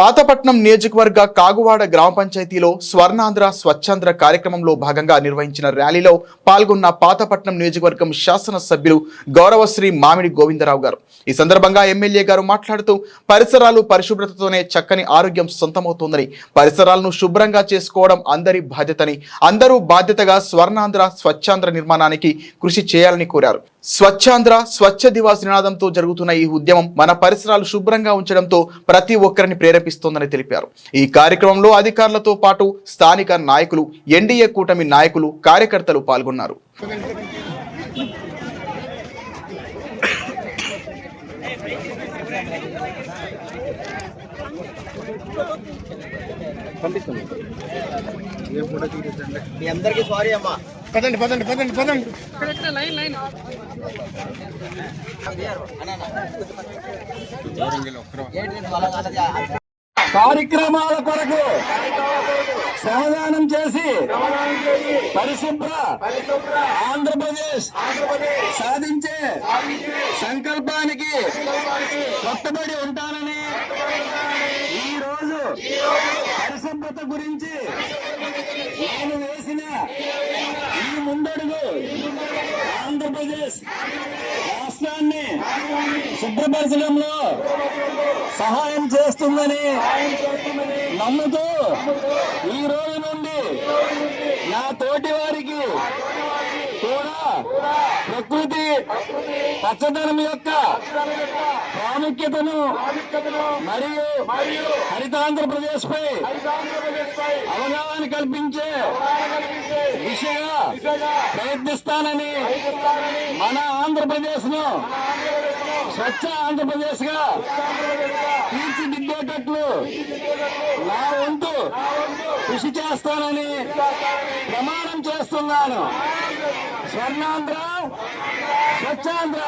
పాతపట్నం నియోజకవర్గ కాగువాడ గ్రామ పంచాయతీలో స్వర్ణాంధ్ర స్వచ్ఛాంధ్ర కార్యక్రమంలో భాగంగా నిర్వహించిన ర్యాలీలో పాల్గొన్న పాతపట్నం నియోజకవర్గం శాసన సభ్యులు గౌరవశ్రీ మామిడి గోవిందరావు గారు. ఈ సందర్భంగా ఎమ్మెల్యే గారు మాట్లాడుతూ పరిసరాలు పరిశుభ్రతతోనే చక్కని ఆరోగ్యం సొంతమవుతోందని పరిసరాలను శుభ్రంగా చేసుకోవడం అందరి బాధ్యతని అందరూ బాధ్యతగా స్వర్ణాంధ్ర స్వచ్ఛాంధ్ర నిర్మాణానికి కృషి చేయాలని కోరారు. స్వచ్ఛాంధ్ర స్వచ్ఛ దివాస్ నినాదంతో జరుగుతున్న ఈ ఉద్యమం మన పరిసరాలు శుభ్రంగా ఉంచడంతో ప్రతి ఒక్కరిని ప్రేరేపిస్తోందని తెలిపారు. ఈ కార్యక్రమంలో అధికారులతో పాటు స్థానిక నాయకులు ఎన్డీఏ కూటమి నాయకులు కార్యకర్తలు పాల్గొన్నారు. మీ అందరికీ సారీ అమ్మా. పదండి పదండి పదండి పదండి. కార్యక్రమాల కొరకు సమాధానం చేసి పరిశుభ్ర ఆంధ్రప్రదేశ్ సాధించే సంకల్పానికి కట్టుబడి ఉంటానని ఈ రోజు గురించి నేను వేసిన ఈ ముందడుగు ఆంధ్రప్రదేశ్ రాష్ట్రాన్ని శుభ్రపరచడంలో సహాయం చేస్తుందని నమ్ముతూ ఈ రోజు నుండి నా తోటి వారికి కూడా ప్రకృతి పచ్చదనం యొక్క ప్రాముఖ్యతను మరియు హరితాంధ్రప్రదేశ్ పై అవగాహన కల్పించే దిశగా ప్రయత్నిస్తానని మన ఆంధ్రప్రదేశ్ను స్వచ్ఛ ఆంధ్రప్రదేశ్గా తీర్చిదిద్దేటట్లు నా వంతు కృషి చేస్తానని ప్రమాణం చేస్తున్నాను. స్వర్ణాంధ్ర స్వచ్ఛాంధ్ర.